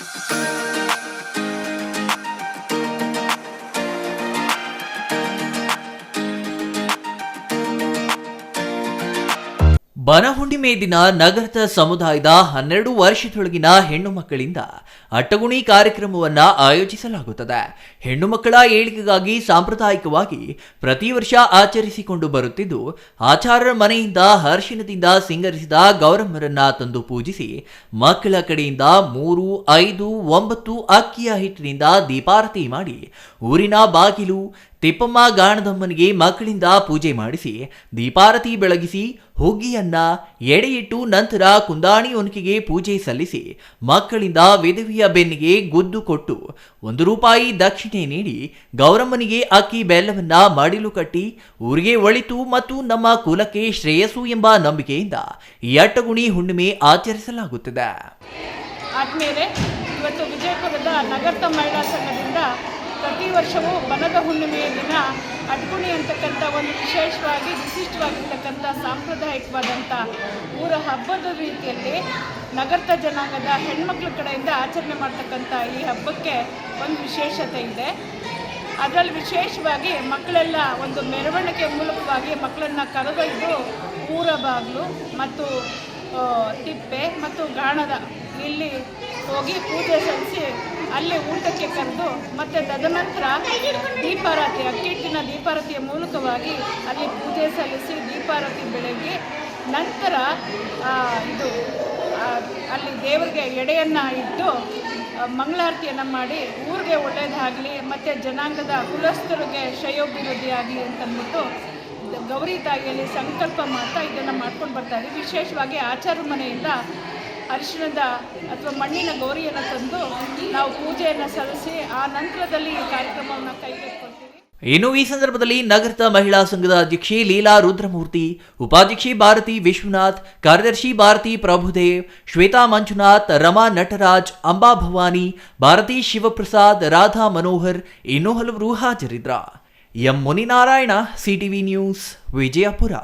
Música ಬನಹುಣ್ಣಿಮೆ ದಿನ ನಗರದ ಸಮುದಾಯದ ಹನ್ನೆರಡು ವರ್ಷದೊಳಗಿನ ಹೆಣ್ಣು ಮಕ್ಕಳಿಂದ ಅಟ್ಟಗುಣಿ ಕಾರ್ಯಕ್ರಮವನ್ನು ಆಯೋಜಿಸಲಾಗುತ್ತದೆ. ಹೆಣ್ಣು ಮಕ್ಕಳ ಏಳಿಗೆಗಾಗಿ ಸಾಂಪ್ರದಾಯಿಕವಾಗಿ ಪ್ರತಿ ವರ್ಷ ಆಚರಿಸಿಕೊಂಡು ಬರುತ್ತಿದ್ದು ಆಚಾರರ ಮನೆಯಿಂದ ಹರ್ಷಣದಿಂದ ಸಿಂಗರಿಸಿದ ಗೌರಮ್ಮರನ್ನ ತಂದು ಪೂಜಿಸಿ, ಮಕ್ಕಳ ಕಡೆಯಿಂದ ಮೂರು, ಐದು, ಒಂಬತ್ತು ಅಕ್ಕಿಯ ಹಿಟ್ಟಿನಿಂದ ದೀಪಾರತಿ ಮಾಡಿ, ಊರಿನ ಬಾಗಿಲು ತಿಪ್ಪಮ್ಮ ಗಾಣದಮ್ಮನಿಗೆ ಮಕ್ಕಳಿಂದ ಪೂಜೆ ಮಾಡಿಸಿ, ದೀಪಾರತಿ ಬೆಳಗಿಸಿ, ಹುಗ್ಗಿಯನ್ನ ಎಡೆಯಿಟ್ಟು ನಂತರ ಕುಂದಾಣಿ ಒನಕಿಗೆ ಪೂಜೆ ಸಲ್ಲಿಸಿ, ಮಕ್ಕಳಿಂದ ವಿಧವಿಯ ಬೆನ್ನಿಗೆ ಗುದ್ದು ಕೊಟ್ಟು, ಒಂದು ರೂಪಾಯಿ ದಕ್ಷಿಣೆ ನೀಡಿ, ಗೌರಮ್ಮನಿಗೆ ಅಕ್ಕಿ ಬೆಲ್ಲವನ್ನ ಮಡಿಲು ಕಟ್ಟಿ, ಊರಿಗೆ ಒಳಿತು ಮತ್ತು ನಮ್ಮ ಕುಲಕ್ಕೆ ಶ್ರೇಯಸ್ಸು ಎಂಬ ನಂಬಿಕೆಯಿಂದ ಯಟ್ಟಗುಣಿ ಹುಣ್ಣಿಮೆ ಆಚರಿಸಲಾಗುತ್ತದೆ. ಇವತ್ತು ವಿಜಯಪುರದ ನಗರ್ತ ಮಹಿಳಾ ಸಂಘದಿಂದ ವರ್ಷವೂ ಬನದ ಹುಣ್ಣಿಮೆಯ ದಿನ ಅಡ್ಗುಣಿ ಅಂತಕ್ಕಂಥ ಒಂದು ವಿಶೇಷವಾಗಿ, ವಿಶಿಷ್ಟವಾಗಿರ್ತಕ್ಕಂಥ ಸಾಂಪ್ರದಾಯಿಕವಾದಂಥ ಊರ ಹಬ್ಬದ ರೀತಿಯಲ್ಲಿ ನಗರದ ಜನಾಂಗದ ಹೆಣ್ಮಕ್ಳ ಕಡೆಯಿಂದ ಆಚರಣೆ ಮಾಡ್ತಕ್ಕಂಥ ಈ ಹಬ್ಬಕ್ಕೆ ಒಂದು ವಿಶೇಷತೆ ಇದೆ. ಅದರಲ್ಲಿ ವಿಶೇಷವಾಗಿ ಮಕ್ಕಳೆಲ್ಲ ಒಂದು ಮೆರವಣಿಗೆ ಮೂಲಕವಾಗಿ ಮಕ್ಕಳನ್ನು ಕರೆದೊಯ್ದು ಊರ ಬಾಗಿಲು ಮತ್ತು ತಿಪ್ಪೆ ಮತ್ತು ಗಾಣದ ಇಲ್ಲಿ ಹೋಗಿ ಪೂಜೆ ಸಲ್ಲಿಸಿ ಅಲ್ಲಿ ಊಟಕ್ಕೆ ಕರೆದು ಮತ್ತೆ ತದನಂತರ ದೀಪಾರತಿ ಅಕ್ಕಿಟ್ಟಿನ ದೀಪಾರತಿಯ ಮೂಲಕವಾಗಿ ಅಲ್ಲಿ ಪೂಜೆ ಸಲ್ಲಿಸಿ ದೀಪಾರತಿ ಬೆಳಗ್ಗೆ ನಂತರ ಇದು ಅಲ್ಲಿ ದೇವರಿಗೆ ಎಡೆಯನ್ನು ಇಟ್ಟು ಮಂಗಳಾರತಿಯನ್ನು ಮಾಡಿ ಊರಿಗೆ ಒಳ್ಳೆಯದಾಗಲಿ ಮತ್ತು ಜನಾಂಗದ ಕುಲಸ್ಥರಿಗೆ ಶ್ರೇಯೋಭಿವೃದ್ಧಿ ಆಗಲಿ ಅಂತಂದ್ಬಿಟ್ಟು ಗೌರಿ ತಾಯಿಯಲ್ಲಿ ಸಂಕಲ್ಪ ಮಾಡ್ತಾ ಇದನ್ನು ಮಾಡ್ಕೊಂಡು ಬರ್ತಾ ಇದ್ದೀವಿ ವಿಶೇಷವಾಗಿ ಆಚಾರ ಮನೆಯಿಂದ ಅರಿಶಿಣದ ಅಥವಾ ಮಣ್ಣಿನ ಗೌರಿಯನ್ನು ತಂದು ನಾವು ಪೂಜೆಯನ್ನು ಸಲ್ಲಿಸಿ ಆ ನಂತರದಲ್ಲಿ ಈ ಕಾರ್ಯಕ್ರಮವನ್ನು ಕೈಗೆತ್ತಿಕೊಳ್ತೀವಿ. ಇನ್ನು ಈ ಸಂದರ್ಭದಲ್ಲಿ ನಗರದ ಮಹಿಳಾ ಸಂಘದ ಅಧ್ಯಕ್ಷೆ ಲೀಲಾ ರುದ್ರಮೂರ್ತಿ, ಉಪಾಧ್ಯಕ್ಷೆ ಭಾರತಿ ವಿಶ್ವನಾಥ್, ಕಾರ್ಯದರ್ಶಿ ಭಾರತಿ ಪ್ರಭುದೇವ್, ಶ್ವೇತಾ ಮಂಜುನಾಥ್, ರಮಾ ನಟರಾಜ್, ಅಂಬಾ ಭವಾನಿ, ಭಾರತಿ ಶಿವಪ್ರಸಾದ್, ರಾಧಾ ಮನೋಹರ್ ಇನ್ನೂ ಹಲವರು ಹಾಜರಿದ್ರ. M Muninarayana, CTV news, Vijayapura.